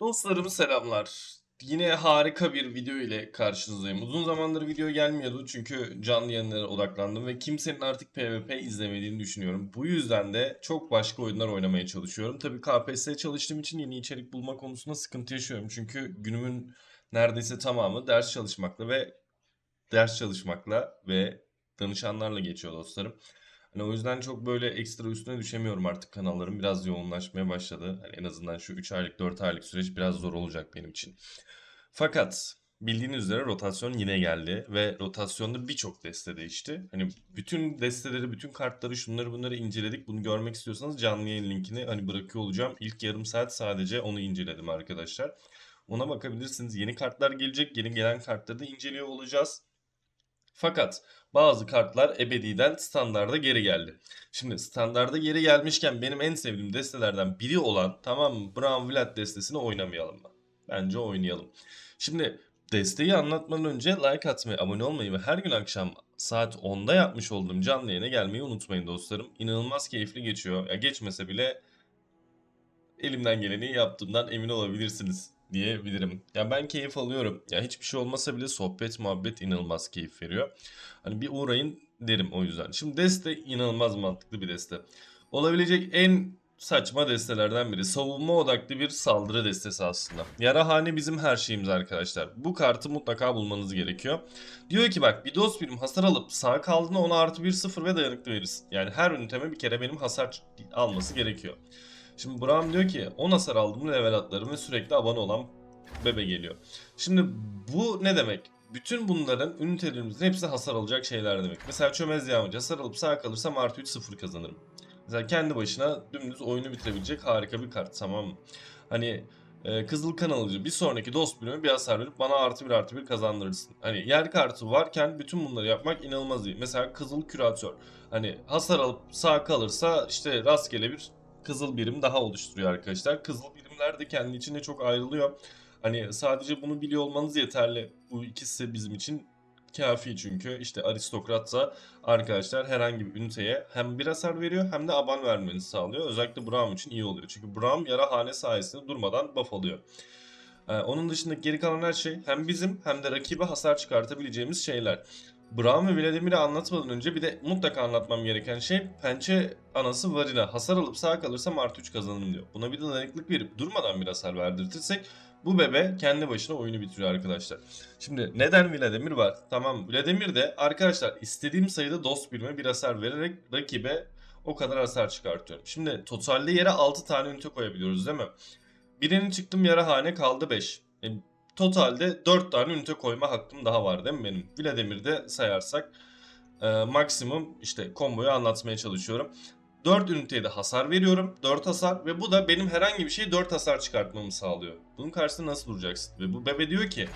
Dostlarım selamlar. Yine harika bir video ile karşınızdayım. Uzun zamandır video gelmiyordu çünkü canlı yayınlara odaklandım ve kimsenin artık PvP izlemediğini düşünüyorum. Bu yüzden de çok başka oyunlar oynamaya çalışıyorum. Tabii KPSS çalıştığım için yeni içerik bulma konusunda sıkıntı yaşıyorum. Çünkü günümün neredeyse tamamı ders çalışmakla ve ders çalışmakla ve danışanlarla geçiyor dostlarım. Hani o yüzden çok böyle ekstra üstüne düşemiyorum artık kanallarım biraz yoğunlaşmaya başladı. Hani en azından şu 3 aylık 4 aylık süreç biraz zor olacak benim için. Fakat bildiğiniz üzere rotasyon yine geldi ve rotasyonda birçok deste değişti. Hani bütün desteleri, bütün kartları, şunları bunları inceledik. Bunu görmek istiyorsanız canlı yayın linkini hani bırakıyor olacağım. İlk yarım saat sadece onu inceledim arkadaşlar. Ona bakabilirsiniz. Yeni kartlar gelecek. Yeni gelen kartları da inceliyor olacağız. Fakat bazı kartlar ebediden standarda geri geldi. Şimdi standarda geri gelmişken benim en sevdiğim destelerden biri olan tamam mı Brown Vlad destesini oynamayalım mı? Bence oynayalım. Şimdi desteği anlatmadan önce like atmayı, abone olmayı ve her gün akşam saat 10'da yapmış olduğum canlı yayına gelmeyi unutmayın dostlarım. İnanılmaz keyifli geçiyor. Ya geçmese bile elimden geleni yaptığımdan emin olabilirsiniz diyebilirim. Ya ben keyif alıyorum. Ya hiçbir şey olmasa bile sohbet muhabbet inanılmaz keyif veriyor. Hani bir uğrayın derim o yüzden. Şimdi deste inanılmaz mantıklı bir deste. Olabilecek en saçma destelerden biri. Savunma odaklı bir saldırı destesi aslında. Yarahane bizim her şeyimiz arkadaşlar. Bu kartı mutlaka bulmanız gerekiyor. Diyor ki bak bir dost birim hasar alıp sağ kaldığında ona artı 1 0 ve dayanıklı verirsin. Yani her üniteme bir kere benim hasar alması gerekiyor. Şimdi Braum diyor ki 10 hasar aldım level atlarım ve sürekli abone olan bebe geliyor. Şimdi bu ne demek? Bütün bunların ünitelerimizin hepsi hasar alacak şeyler demek. Mesela çömez yağmacı hasar alıp sağ kalırsam artı 3 0 kazanırım. Mesela kendi başına dümdüz oyunu bitirebilecek harika bir kart tamam mı? Hani e, Kızıl kan alıcı bir sonraki dost bölümü bir hasar verip bana artı bir artı bir kazandırırsın. Hani yer kartı varken bütün bunları yapmak inanılmaz iyi. Mesela Kızıl Küratör. Hani hasar alıp sağ kalırsa işte rastgele bir kızıl birim daha oluşturuyor arkadaşlar. Kızıl birimler de kendi içinde çok ayrılıyor. Hani sadece bunu biliyor olmanız yeterli. Bu ikisi bizim için kafi çünkü işte aristokratsa arkadaşlar herhangi bir üniteye hem bir hasar veriyor hem de aban vermenizi sağlıyor. Özellikle Braum için iyi oluyor. Çünkü Braum yara hane sayesinde durmadan buff alıyor. Ee, onun dışında geri kalan her şey hem bizim hem de rakibe hasar çıkartabileceğimiz şeyler. Braum ve Vladimir'i anlatmadan önce bir de mutlaka anlatmam gereken şey pençe anası Varina. Hasar alıp sağ kalırsam artı 3 kazanırım diyor. Buna bir de dayanıklık verip durmadan bir hasar verdirtirsek bu bebe kendi başına oyunu bitiriyor arkadaşlar. Şimdi neden Vladimir var? Tamam Vladimir de arkadaşlar istediğim sayıda dost birime bir hasar vererek rakibe o kadar hasar çıkartıyorum. Şimdi totalde yere 6 tane ünite koyabiliyoruz değil mi? Birinin çıktım yarahane kaldı 5. E, totalde 4 tane ünite koyma hakkım daha var değil mi benim? Vladimir'de sayarsak e, maksimum işte komboyu anlatmaya çalışıyorum. 4 üniteye de hasar veriyorum. 4 hasar ve bu da benim herhangi bir şeyi 4 hasar çıkartmamı sağlıyor. Bunun karşısında nasıl duracaksın? Ve bu bebe diyor ki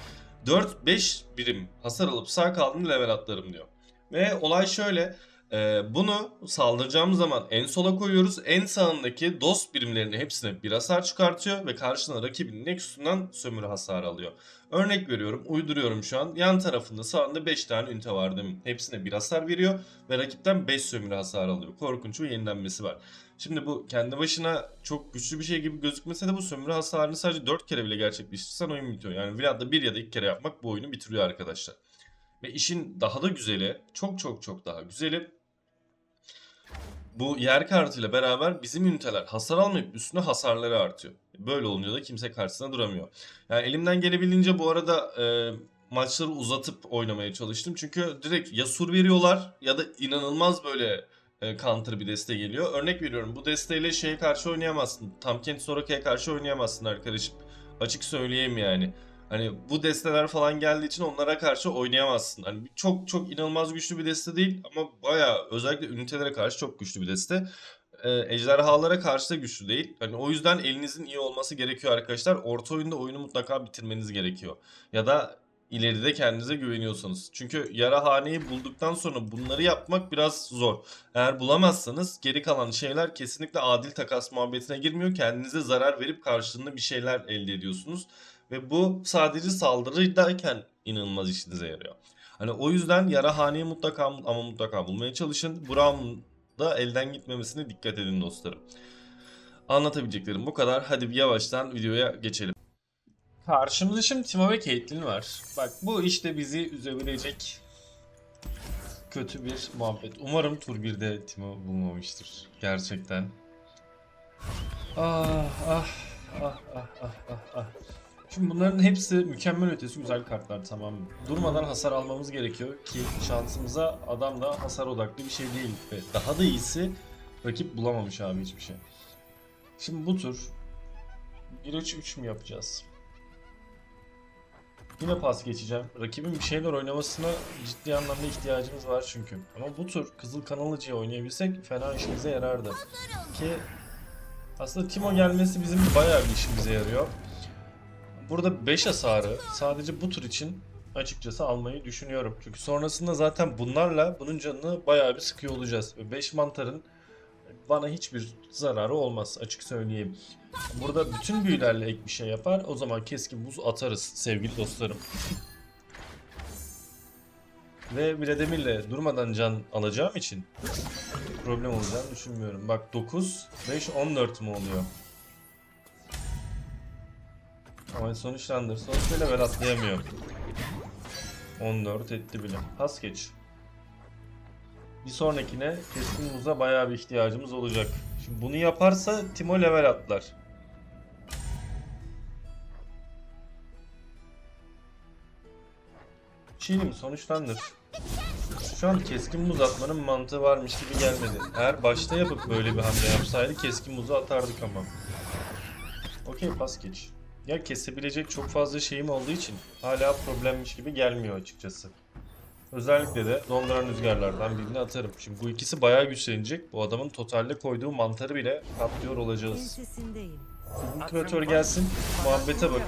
4-5 birim hasar alıp sağ kaldım level atlarım diyor. Ve olay şöyle. E, bunu saldıracağımız zaman en sola koyuyoruz. En sağındaki dost birimlerinin hepsine bir hasar çıkartıyor ve karşına rakibinin Nexus'undan sömürü hasarı alıyor. Örnek veriyorum, uyduruyorum şu an. Yan tarafında sağında 5 tane ünite var mi? Hepsine bir hasar veriyor ve rakipten 5 sömürü hasar alıyor. Korkunç ve yenilenmesi var. Şimdi bu kendi başına çok güçlü bir şey gibi gözükmese de bu sömürü hasarını sadece 4 kere bile gerçekleştirsen oyun bitiyor. Yani Vlad'da 1 ya da 2 kere yapmak bu oyunu bitiriyor arkadaşlar. Ve işin daha da güzeli, çok çok çok daha güzeli bu yer kartıyla beraber bizim üniteler hasar almayıp üstüne hasarları artıyor. Böyle olunca da kimse karşısına duramıyor. Yani elimden gelebildiğince bu arada e, maçları uzatıp oynamaya çalıştım. Çünkü direkt ya sur veriyorlar ya da inanılmaz böyle e, counter bir deste geliyor. Örnek veriyorum bu desteyle şeye karşı oynayamazsın. Tamkent Soraka'ya karşı oynayamazsın arkadaşım. Açık söyleyeyim yani. Hani bu desteler falan geldiği için onlara karşı oynayamazsın. Hani çok çok inanılmaz güçlü bir deste değil ama bayağı özellikle ünitelere karşı çok güçlü bir deste. Ee, ejderhalara karşı da güçlü değil. Hani o yüzden elinizin iyi olması gerekiyor arkadaşlar. Orta oyunda oyunu mutlaka bitirmeniz gerekiyor. Ya da ileride kendinize güveniyorsanız. Çünkü yarahaneyi bulduktan sonra bunları yapmak biraz zor. Eğer bulamazsanız geri kalan şeyler kesinlikle adil takas muhabbetine girmiyor. Kendinize zarar verip karşılığında bir şeyler elde ediyorsunuz. Ve bu sadece saldırıdayken inanılmaz işinize yarıyor. Hani o yüzden yarahaneyi mutlaka ama mutlaka bulmaya çalışın. Brown da elden gitmemesine dikkat edin dostlarım. Anlatabileceklerim bu kadar. Hadi bir yavaştan videoya geçelim. Karşımızda şimdi Timo ve Caitlyn var. Bak bu işte bizi üzebilecek kötü bir muhabbet. Umarım tur 1'de Timo bulmamıştır. Gerçekten. Ah ah ah ah ah ah ah. Şimdi bunların hepsi mükemmel ötesi güzel kartlar tamam mı? Durmadan hasar almamız gerekiyor ki şansımıza adam da hasar odaklı bir şey değil. Ve daha da iyisi rakip bulamamış abi hiçbir şey. Şimdi bu tur 1-3-3 mü yapacağız? Yine pas geçeceğim. Rakibin bir şeyler oynamasına ciddi anlamda ihtiyacımız var çünkü. Ama bu tur Kızıl Kanalıcı'ya oynayabilsek fena işimize yarardı. Ki aslında Timo gelmesi bizim bayağı bir işimize yarıyor. Burada 5 hasarı sadece bu tur için açıkçası almayı düşünüyorum. Çünkü sonrasında zaten bunlarla bunun canını bayağı bir sıkıyor olacağız. Ve 5 mantarın bana hiçbir zararı olmaz açık söyleyeyim. Burada bütün büyülerle ek bir şey yapar. O zaman keskin buz atarız sevgili dostlarım. Ve Vladimir'le durmadan can alacağım için problem olacağını düşünmüyorum. Bak 9, 5, 14 mu oluyor? Ama sonuçlandır. Sonuçta level atlayamıyor. 14 etti bile. Pas geç. Bir sonrakine keskin buza bayağı bir ihtiyacımız olacak. Şimdi bunu yaparsa Timo level atlar. Çiğnim sonuçlandır. Şu an keskin buz atmanın mantığı varmış gibi gelmedi. Eğer başta yapıp böyle bir hamle yapsaydı keskin buzu atardık ama. Okey pas geç. Ya kesebilecek çok fazla şeyim olduğu için hala problemmiş gibi gelmiyor açıkçası. Özellikle de donduran rüzgarlardan birini atarım. Şimdi bu ikisi bayağı güçlenecek. Bu adamın totalde koyduğu mantarı bile kaplıyor olacağız. Kreatör gelsin. Muhabbete bak.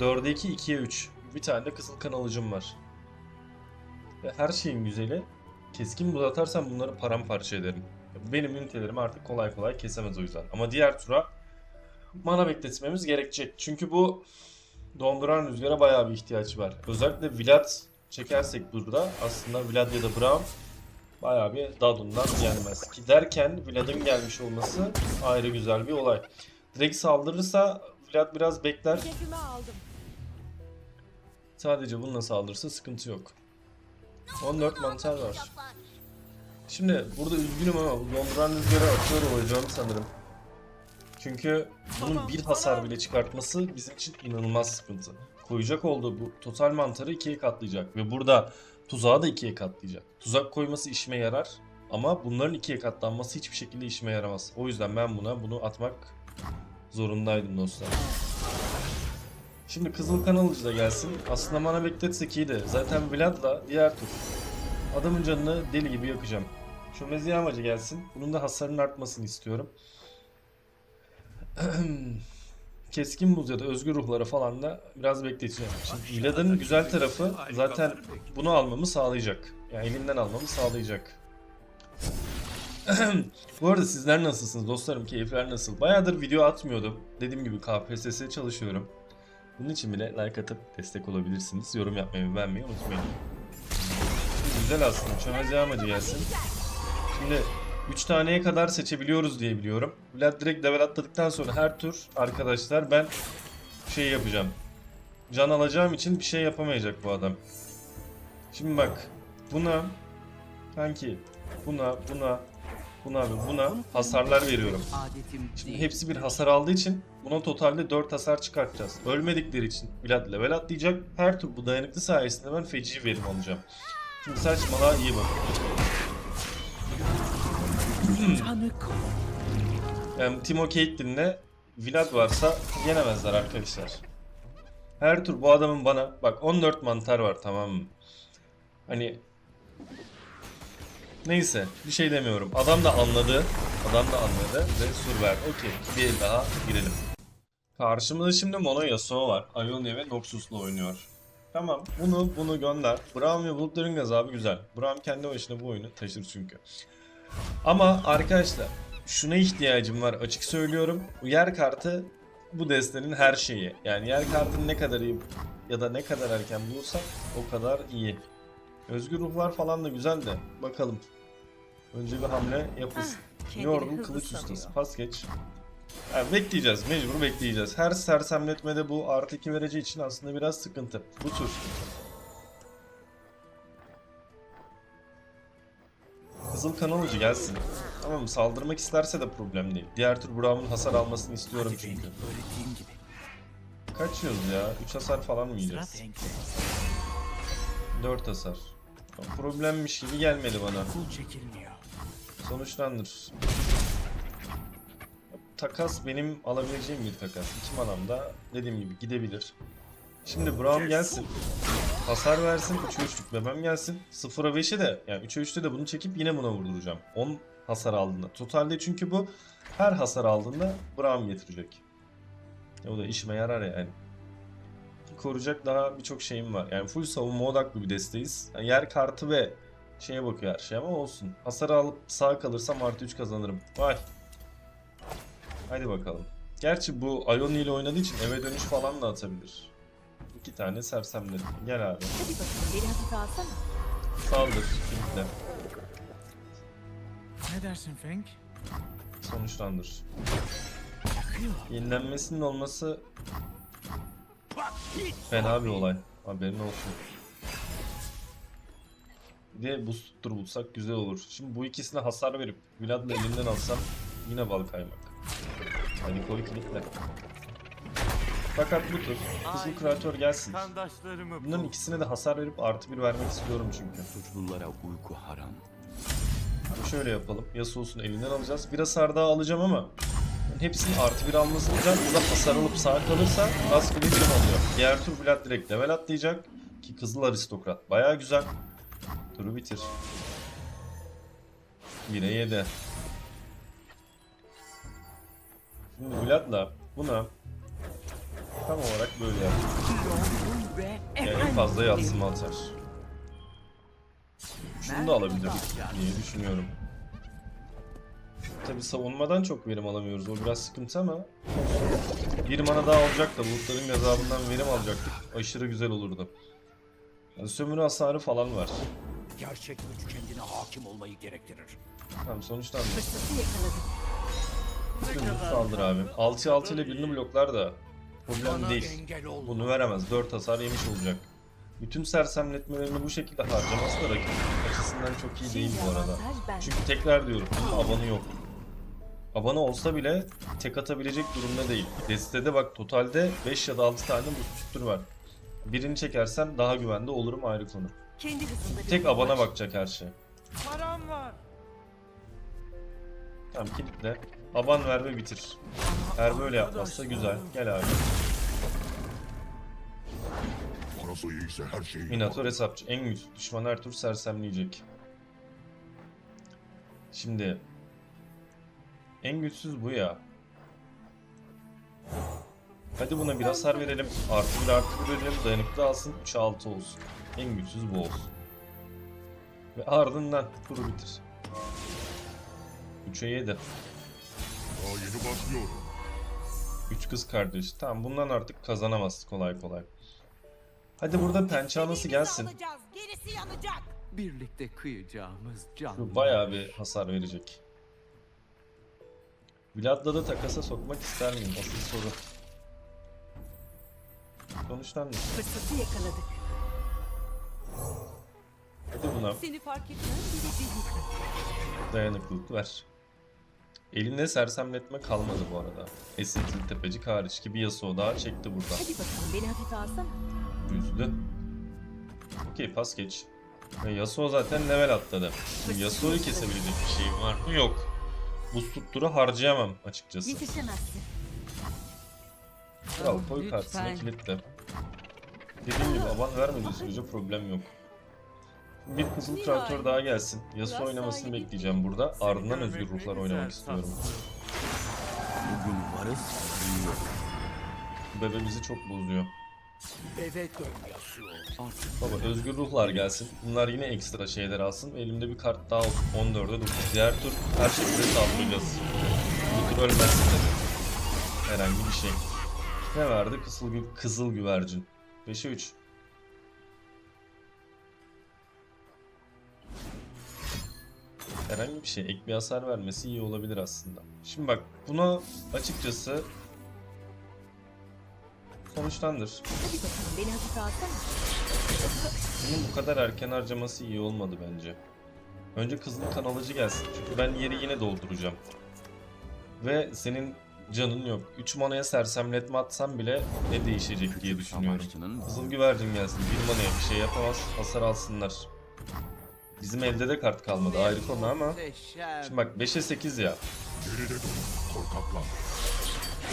4'e 2, 2'ye 3. Bir tane de kızıl kan alıcım var. Ve her şeyin güzeli keskin buz atarsam bunları paramparça ederim. Benim ünitelerimi artık kolay kolay kesemez o yüzden. Ama diğer tura mana bekletmemiz gerekecek. Çünkü bu donduran rüzgara bayağı bir ihtiyaç var. Özellikle Vlad çekersek burada aslında Vlad ya da Braum bayağı bir Dadun'dan gelmez. Ki derken Vlad'ın gelmiş olması ayrı güzel bir olay. Direkt saldırırsa Vlad biraz bekler. Sadece bununla saldırırsa sıkıntı yok. 14 mantar var. Şimdi burada üzgünüm ama donduran rüzgarı atıyor olacağım sanırım. Çünkü bunun bir hasar bile çıkartması bizim için inanılmaz sıkıntı. Koyacak olduğu bu total mantarı ikiye katlayacak ve burada tuzağı da ikiye katlayacak. Tuzak koyması işime yarar ama bunların ikiye katlanması hiçbir şekilde işime yaramaz. O yüzden ben buna bunu atmak zorundaydım dostlar. Şimdi Kızıl Kanalıcı da gelsin. Aslında mana bekletsek iyiydi. Zaten Vlad'la diğer tur. Adamın canını deli gibi yakacağım. Şu mezi amacı gelsin. Bunun da hasarının artmasını istiyorum. Keskin buz ya da özgür ruhları falan da biraz bekleteceğim. Şimdi Vlad'ın güzel tarafı zaten bunu almamı sağlayacak. Yani elinden almamı sağlayacak. Bu arada sizler nasılsınız dostlarım? Keyifler nasıl? Bayağıdır video atmıyordum. Dediğim gibi KPSS'ye çalışıyorum. Bunun için bile like atıp destek olabilirsiniz. Yorum yapmayı ve beğenmeyi unutmayın. Güzel aslında. Çömez amacı gelsin. Şimdi 3 taneye kadar seçebiliyoruz diye biliyorum. Vlad direkt level atladıktan sonra her tur arkadaşlar ben şey yapacağım. Can alacağım için bir şey yapamayacak bu adam. Şimdi bak buna kanki buna buna buna ve buna hasarlar veriyorum. Şimdi hepsi bir hasar aldığı için buna totalde 4 hasar çıkartacağız. Ölmedikleri için Vlad level atlayacak. Her tur bu dayanıklı sayesinde ben feci verim alacağım. Şimdi saçmalığa iyi bak. Yani Timo Caitlyn'le Vlad varsa yenemezler arkadaşlar. Her tur bu adamın bana bak 14 mantar var tamam mı? Hani Neyse bir şey demiyorum. Adam da anladı. Adam da anladı ve sur verdi. Okey bir el daha girelim. Karşımızda şimdi Mono Yasuo var. Ionia ve Noxus'la oynuyor. Tamam bunu bunu gönder. Braum ve Bulutların gazabı güzel. Braum kendi başına bu oyunu taşır çünkü. Ama arkadaşlar şuna ihtiyacım var açık söylüyorum. Yer kartı bu destenin her şeyi. Yani yer kartını ne kadar iyi ya da ne kadar erken bulursak o kadar iyi. Özgür ruhlar falan da güzel de bakalım. Önce bir hamle yapılsın. Yordum hızlı kılıç sanıyor. ustası. Pas geç. Yani bekleyeceğiz. Mecbur bekleyeceğiz. Her sersemletmede bu artı 2 vereceği için aslında biraz sıkıntı. Bu tür. Kızıl kan alıcı gelsin. Tamam saldırmak isterse de problem değil. Diğer tür Braum'un hasar almasını istiyorum çünkü. Feng, öğrettiğim gibi. Kaç yiyoruz ya? 3 hasar falan mı yiyeceğiz? Feng'de. 4 hasar. Problemmiş gibi gelmedi bana. Sonuçlandır. Takas benim alabileceğim bir takas. İki manam da dediğim gibi gidebilir. Şimdi Braum gelsin. Hasar versin. 3'e 3'lük bebem gelsin. 0'a 5'e de yani 3'e 3'te de bunu çekip yine buna vurduracağım. 10 hasar aldığında. Totalde çünkü bu her hasar aldığında Braum getirecek. E o da işime yarar yani. Koruyacak daha birçok şeyim var. Yani full savunma odaklı bir desteğiz. Yani yer kartı ve şeye bakıyor her şey ama olsun. Hasar alıp sağ kalırsam artı 3 kazanırım. Vay. Hadi bakalım. Gerçi bu Ioni ile oynadığı için eve dönüş falan da atabilir. İki tane sersemledim. Gel abi. Hadi bakalım beni hafife alsana. Saldır. Kitle. Ne dersin Feng? Sonuçlandır. Yakıyor. Yenilenmesinin olması fena bir olay. Haberin olsun. Bir de booster bulsak güzel olur. Şimdi bu ikisine hasar verip Vlad'la elinden alsam yine bal kaymak. Hadi koy kilitle. Fakat bu tur Kızıl Kreatör gelsin. Kandaşlarımı Bunların ikisine de hasar verip artı bir vermek istiyorum çünkü. Suçlulara uyku haram. Şimdi şöyle yapalım. Yasuo'sunu elinden alacağız. Bir hasar daha alacağım ama ben hepsinin artı bir almasını alacağım. Bu da hasar alıp sağ kalırsa rastgele birim alıyor. Diğer tur Vlad direkt level atlayacak. Ki Kızıl Aristokrat baya güzel. Turu bitir. 1'e 7. Şimdi Vlad'la buna tam olarak böyle yap. Ve Yani en fazla yatsıma atar. Şunu da alabilirim diye düşünüyorum. Tabi savunmadan çok verim alamıyoruz. O biraz sıkıntı ama bir mana daha olacak da bulutların gazabından verim alacaktık. Aşırı güzel olurdu. Yani sömürü hasarı falan var. Gerçek güç kendine hakim olmayı gerektirir. Tamam sonuçlandı. fırsatı yakaladım. Dümdüz saldır abi. 6'ya 6 ile birini bloklar da problem değil. Bunu veremez. 4 hasar yemiş olacak. Bütün sersemletmelerini bu şekilde harcaması da rakip açısından çok iyi değil bu arada. Çünkü tekrar diyorum abanı yok. Abanı olsa bile tek atabilecek durumda değil. Destede bak totalde 5 ya da 6 tane bu tuttur var. Birini çekersem daha güvende olurum ayrı konu. Tek abana bakacak her şey. param var. Tamam kilitle. Aban ver ve bitir. Eğer böyle yapmazsa güzel. Gel abi. Her Minator hesapçı. En güçlü düşman her tur sersemleyecek. Şimdi en güçsüz bu ya. Hadi buna bir hasar verelim. Artı bir artı bir verelim. Dayanıklı alsın. 3'e 6 olsun. En güçsüz bu olsun. Ve ardından turu bitir. 3'e 7. Daha yeni başlıyorum. 3 kız kardeş. Tamam bundan artık kazanamaz kolay kolay. Hadi burada pençe anası gelsin. alacağız. Gerisi yanacak. Birlikte kıyacağımız can. Bayağı bir hasar verecek. Vlad'la da takasa sokmak ister miyim? Asıl soru. Sonuçlandı. Fırsatı yakaladık. Hadi buna Seni fark etmem bile yıkım. dayanıklılık ver. Elinde sersemletme kalmadı bu arada. Esintili tepecik hariç gibi Yasuo daha çekti burada. Hadi bakalım beni hafife alsana. Üzdü. Okey pas geç. Ve Yasuo zaten level atladı. Şimdi Yasuo'yu kesebilecek bir şeyim var mı? Yok. Bu strukturu harcayamam açıkçası. Yetişemezsin. Kral koy karşısına kilitle. Dediğim gibi aban vermediği sürece problem yok. Bir kızıl traktör daha gelsin. Yasuo oynamasını bekleyeceğim burada. Ardından özgür ruhlar oynamak istiyorum. Bugün varız, yarın yok. Bebe bizi çok bozuyor. Eve dön Yasuo. Baba özgür ruhlar gelsin. Bunlar yine ekstra şeyler alsın. Elimde bir kart daha olsun. 14'e 9. Diğer tur her şekilde saldıracağız. Bu tur ölmezsin. Herhangi bir şey. Ne verdi? Kızıl, gü kızıl güvercin. 5'e 3. Herhangi bir şey ek bir hasar vermesi iyi olabilir aslında. Şimdi bak buna açıkçası sonuçlandır. Hadi bakalım beni hafife alsana. Bunun bu kadar erken harcaması iyi olmadı bence. Önce kızıl kan alıcı gelsin. Çünkü ben yeri yine dolduracağım. Ve senin canın yok. 3 manaya sersemletme atsam bile ne değişecek diye düşünüyorum. Kızıl güvercin gelsin. Bir manaya bir şey yapamaz. Hasar alsınlar. Bizim elde de kart kalmadı ayrı konu ama. Şimdi bak 5'e 8 ya.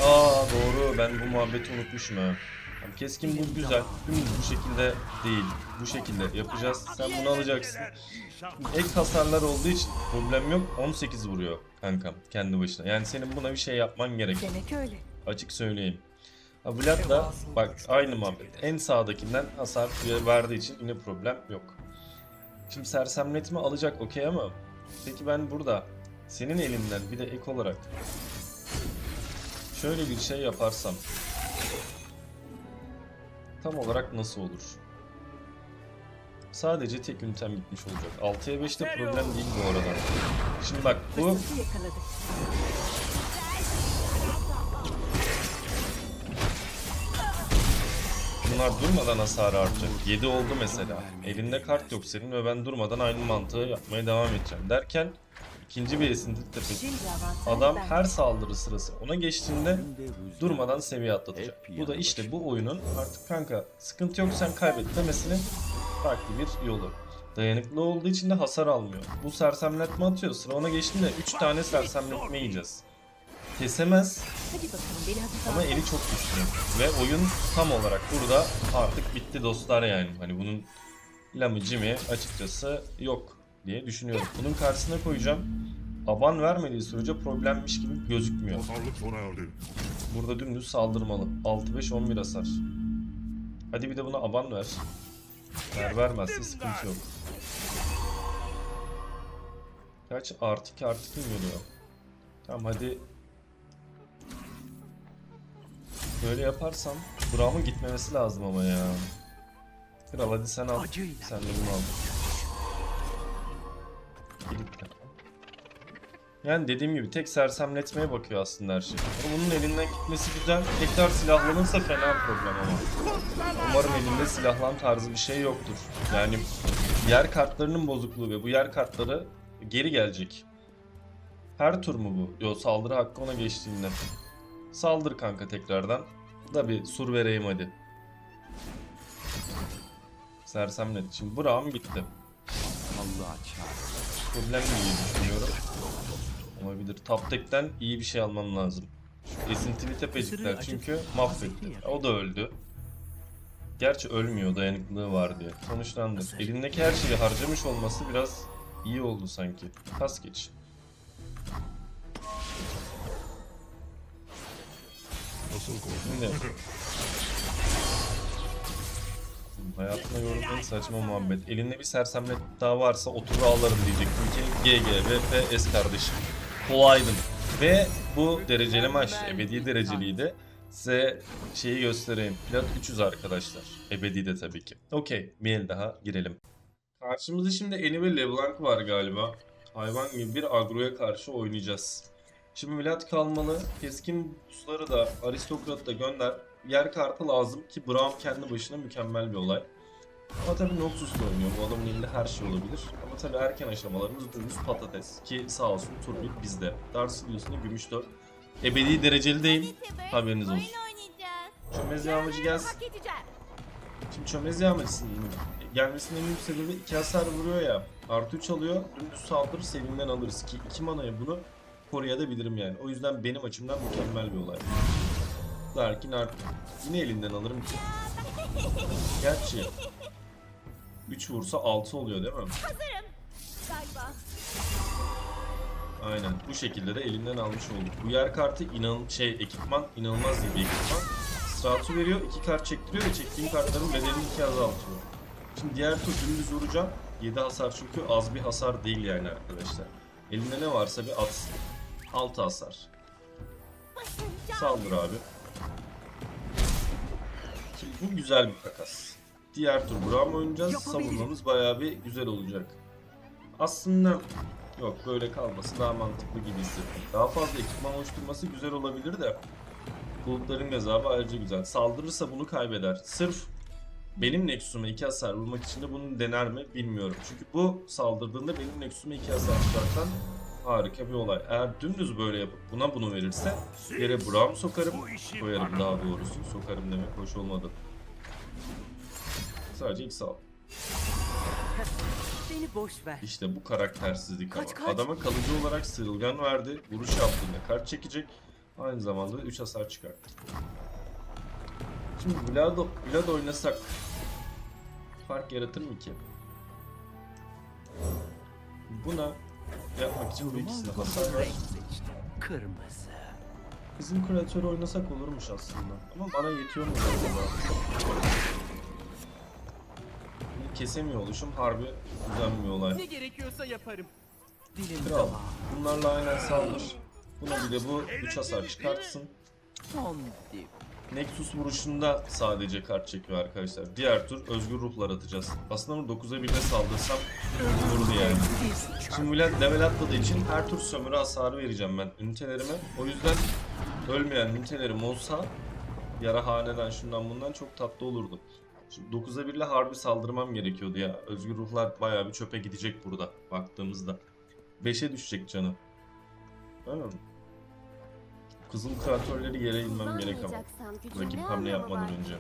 Aa doğru ben bu muhabbeti unutmuşum ha. Keskin bu güzel. Dümdüz bu şekilde değil. Bu şekilde yapacağız. Sen bunu alacaksın. Ek hasarlar olduğu için problem yok. 18 vuruyor kankam kendi başına. Yani senin buna bir şey yapman gerek. Demek öyle. Açık söyleyeyim. Ha Vlad da bak aynı muhabbet. En sağdakinden hasar verdiği için yine problem yok. Şimdi sersemletme alacak okey ama peki ben burada senin elinden bir de ek olarak şöyle bir şey yaparsam tam olarak nasıl olur? Sadece tek ünitem gitmiş olacak. 6'ya 5'te problem değil bu arada. Şimdi bak bu Bunlar durmadan hasar artacak. 7 oldu mesela. Elinde kart yok senin ve ben durmadan aynı mantığı yapmaya devam edeceğim. Derken ikinci bir esinti tepesi. Adam her saldırı sırası ona geçtiğinde durmadan seviye atlatacak. Bu da işte bu oyunun artık kanka sıkıntı yok sen kaybet demesinin farklı bir yolu. Dayanıklı olduğu için de hasar almıyor. Bu sersemletme atıyor. Sıra ona geçtiğinde 3 tane sersemletme yiyeceğiz. Kesemez ama eli çok güçlü. Ve oyun tam olarak burada artık bitti dostlar yani. Hani bunun lamıcı mı açıkçası yok diye düşünüyorum. Bunun karşısına koyacağım. Aban vermediği sürece problemmiş gibi gözükmüyor. Burada dümdüz saldırmalı. 6-5-11 hasar. Hadi bir de buna aban ver. Ver vermezse sıkıntı yok. Kaç? Artı 2 artı 2 mi geliyor? Tamam hadi. Böyle yaparsam Braum'un gitmemesi lazım ama ya. Kral hadi sen al. Sen de bunu al. Yani dediğim gibi tek sersemletmeye bakıyor aslında her şey. Ama bunun elinden gitmesi güzel. Tekrar silahlanırsa fena problem ama. Umarım elinde silahlan tarzı bir şey yoktur. Yani yer kartlarının bozukluğu ve bu yer kartları geri gelecek. Her tur mu bu? Yo saldırı hakkı ona geçtiğinde. Saldır kanka tekrardan. Da bir sur vereyim hadi. Sersemlet. Şimdi Braum gitti. Çağır. Problem değil düşünüyorum. Olabilir. Top deck'ten iyi bir şey almam lazım. Şu esintili tepecikler çünkü mahvetti. O da öldü. Gerçi ölmüyor dayanıklılığı var diye. Sonuçlandı. Elindeki her şeyi harcamış olması biraz iyi oldu sanki. Pas geç. Nasıl korktun? Gördüğüm en saçma muhabbet. Elinde bir sersemlet daha varsa oturur ağlarım diyecektim ki GG, VP, S kardeşim. Kolaydın. Ve bu dereceli maç, ebedi dereceliydi. Size şeyi göstereyim. Plat 300 arkadaşlar. Ebedi de tabii ki. Okey, bir el daha girelim. Karşımızda şimdi Eni ve LeBlanc var galiba. Hayvan gibi bir agroya karşı oynayacağız. Şimdi Vlad kalmalı. Keskin pusları da aristokratı da gönder. Yer kartı lazım ki Braum kendi başına mükemmel bir olay. Ama tabii Noxus'la oynuyor. Bu adamın elinde her şey olabilir. Ama tabii erken aşamalarımız dümdüz patates. Ki sağ olsun Turbin bizde. Darcy diyorsun gümüş 4. Ebedi dereceli değil. Haberiniz olsun. Çömez yağmacı gelsin. Şimdi çömez yağmacısının gelmesinin en büyük sebebi 2 hasar vuruyor ya. Artı 3 alıyor. Dümdüz saldırır sevinden alırız ki 2 manaya bunu koruyabilirim yani. O yüzden benim açımdan mükemmel bir olay. Darkin artık yine elinden alırım ki. Gerçi 3 vursa 6 oluyor değil mi? Galiba. Aynen. Bu şekilde de elinden almış olduk. Bu yer kartı inan şey ekipman inanılmaz bir ekipman. Stratü veriyor, iki kart çektiriyor ve çektiğim kartların bedelini iki azaltıyor. Şimdi diğer tur dümdüz vuracağım. 7 hasar çünkü az bir hasar değil yani arkadaşlar. Elinde ne varsa bir atsın. 6 hasar. Saldır abi. Şimdi bu güzel bir takas. Diğer tur Braum oynayacağız. Savunmamız bayağı bir güzel olacak. Aslında Yok böyle kalması daha mantıklı gibi hissettim. Daha fazla ekipman oluşturması güzel olabilir de bulutların gazabı ayrıca güzel. Saldırırsa bunu kaybeder. Sırf benim Nexus'uma 2 hasar vurmak için de bunu dener mi bilmiyorum. Çünkü bu saldırdığında benim Nexus'uma 2 hasar çıkartan harika bir olay. Eğer dümdüz böyle yapıp buna bunu verirse yere Braum sokarım. Koyarım daha doğrusu. Sokarım demek hoş olmadı. Sadece X al. Beni boş ver. İşte bu karaktersizlik Kaç, ama. kaç? Adama kalıcı olarak sıyrılgan verdi. Vuruş yaptığında kart çekecek. Aynı zamanda 3 hasar çıkarttı. Şimdi Vlad, Vlad oynasak fark yaratır mı ki? Buna yapmak için bu. Renk seçtim. Kırmızı. Bizim kreatörü oynasak olurmuş aslında. Ama bana yetiyor mu acaba? Kesemiyor oluşum harbi güzel bir olay. Ne gerekiyorsa yaparım. Dilim Kral. Bunlarla aynen saldır. Buna bir de bu 3 hasar çıkartsın. Son dip. Nexus vuruşunda sadece kart çekiyor arkadaşlar. Diğer tur özgür ruhlar atacağız. Aslında bunu 9'a 1'de saldırsam vurdu yani. Şimdi Vlad level atladığı için her tur sömürü hasarı vereceğim ben ünitelerime. O yüzden ölmeyen ünitelerim olsa yara haneden şundan bundan çok tatlı olurdu. Şimdi 9'a 1 ile harbi saldırmam gerekiyordu ya. Özgür ruhlar bayağı bir çöpe gidecek burada baktığımızda. 5'e düşecek canı. Öyle mi? Kızıl kreatörleri yere inmem gerek ama. Rakip hamle yapmadan önce.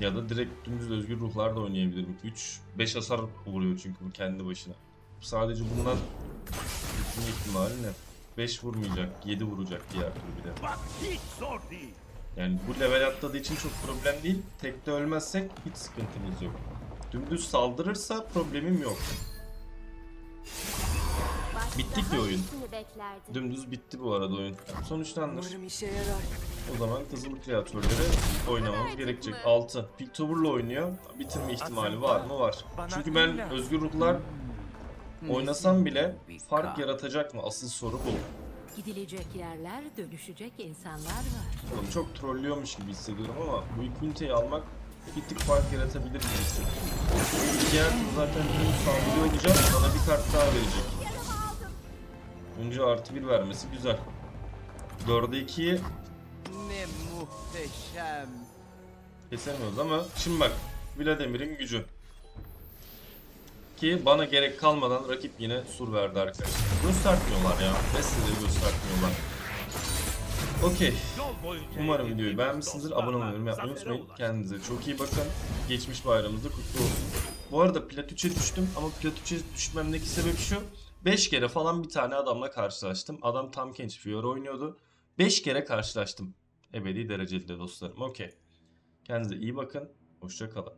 Ya da direkt dümdüz özgür ruhlar da oynayabilirim. 3 5 hasar vuruyor çünkü bu kendi başına. Sadece bundan gitme ihtimali ne? 5 vurmayacak, 7 vuracak diğer türlü bir de. Bak hiç zor değil. Yani bu level atladığı için çok problem değil. Tekte ölmezsek hiç sıkıntımız yok. Dümdüz saldırırsa problemim yok. Bittik bir oyun. Dümdüz bitti bu arada oyun. Sonuçlandır. O zaman kızıl kreatörleri oynamamız gerekecek. 6. Piltover'la oynuyor. Bitirme ihtimali var mı? Var. Çünkü ben özgür ruhlar oynasam bile fark yaratacak mı? Asıl soru bu. Gidilecek yerler, dönüşecek insanlar var. Oğlum çok trollüyormuş gibi hissediyorum ama bu ilk üniteyi almak bir tık fark yaratabilir gibi hissediyorum. Diğer zaten dümdüz saldırıyor olacak. Bana bir kart daha verecek. Önce artı bir vermesi güzel. 4'e 2'yi Ne muhteşem. Kesemiyoruz ama şimdi bak Vladimir'in gücü. Ki bana gerek kalmadan rakip yine sur verdi arkadaşlar. Göstermiyorlar ya. Mesleği göstermiyorlar. Okey. Umarım videoyu beğenmişsinizdir. Abone olmayı, yorum yapmayı unutmayın. Kendinize çok iyi bakın. Geçmiş bayramınız da kutlu olsun. Bu arada plat 3'e düştüm ama plat 3'e düşmemdeki sebep şu. 5 kere falan bir tane adamla karşılaştım. Adam tam genç Fiora oynuyordu. 5 kere karşılaştım. Ebedi dereceli de dostlarım. Okey. Kendinize iyi bakın. Hoşça kalın.